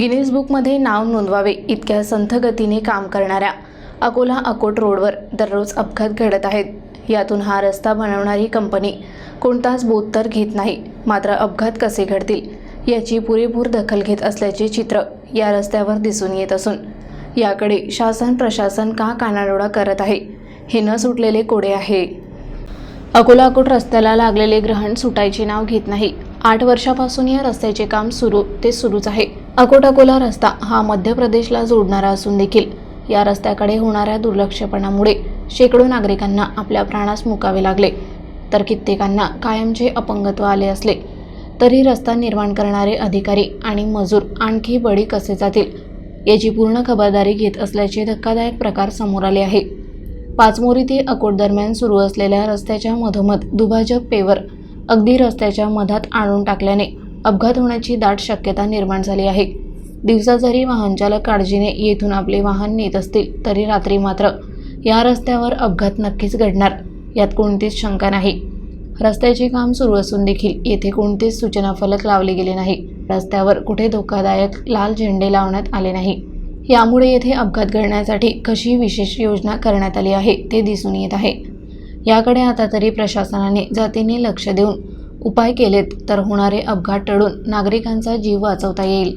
Guinness बुकमध्ये नाव नोंदवावे इतक्या संथ गतीने काम करणाऱ्या अकोला अकोट रोडवर दररोज अपघात घडत आहेत. यातून हा रस्ता बनवणारी कंपनी कोणताच बोध तर घेत नाही मात्र अपघात कसे घडतील याची पुरेपूर दखल घेत असल्याचे चित्र या रस्त्यावर दिसून येत असून याकडे शासन प्रशासन का कानाडोळा करत आहे हे न सुटलेले कोडे आहे. अकोला अकोट रस्त्याला लागलेले ग्रहण सुटायचे नाव घेत नाही. आठ वर्षापासून या रस्त्याचे काम सुरू ते सुरूच आहे. अकोटाकोला रस्ता हा मध्य प्रदेशला जोडणारा असून देखील या रस्त्याकडे होणाऱ्या दुर्लक्षपणामुळे शेकडो नागरिकांना आपल्या प्राणास मुकावे लागले. तर कित्येकांना कायमचे अपंगत्व आले असले तरी रस्ता निर्माण करणारे अधिकारी आणि मजूर आणखी बळी कसे जातील याची पूर्ण खबरदारी घेत असल्याचे धक्कादायक प्रकार समोर आले आहे. पाचमोरी ते अकोट दरम्यान सुरू असलेल्या रस्त्याच्या मधोमध दुभाजक पेवर अगदी रस्त्याच्या मधात आणून टाकल्याने अपघात होण्याची दाट शक्यता निर्माण झाली आहे. दिवसा जरी वाहनचालक काळजीने येथून आपले वाहन नेत असतील तरी रात्री मात्र या रस्त्यावर अपघात नक्कीच घडणार यात कोणतीच शंका नाही. रस्त्याचे काम सुरू असून देखील येथे कोणतेच सूचना फलक लावले गेले नाही. रस्त्यावर कुठे धोकादायक लाल झेंडे लावण्यात आले नाही. यामुळे येथे अपघात घडण्यासाठी कशी विशेष योजना करण्यात आली आहे ते दिसून येत आहे. याकडे आता तरी प्रशासनाने जातीने लक्ष देऊन उपाय केलेत तर होणारे अपघात टळून नागरिकांचा जीव वाचवता येईल.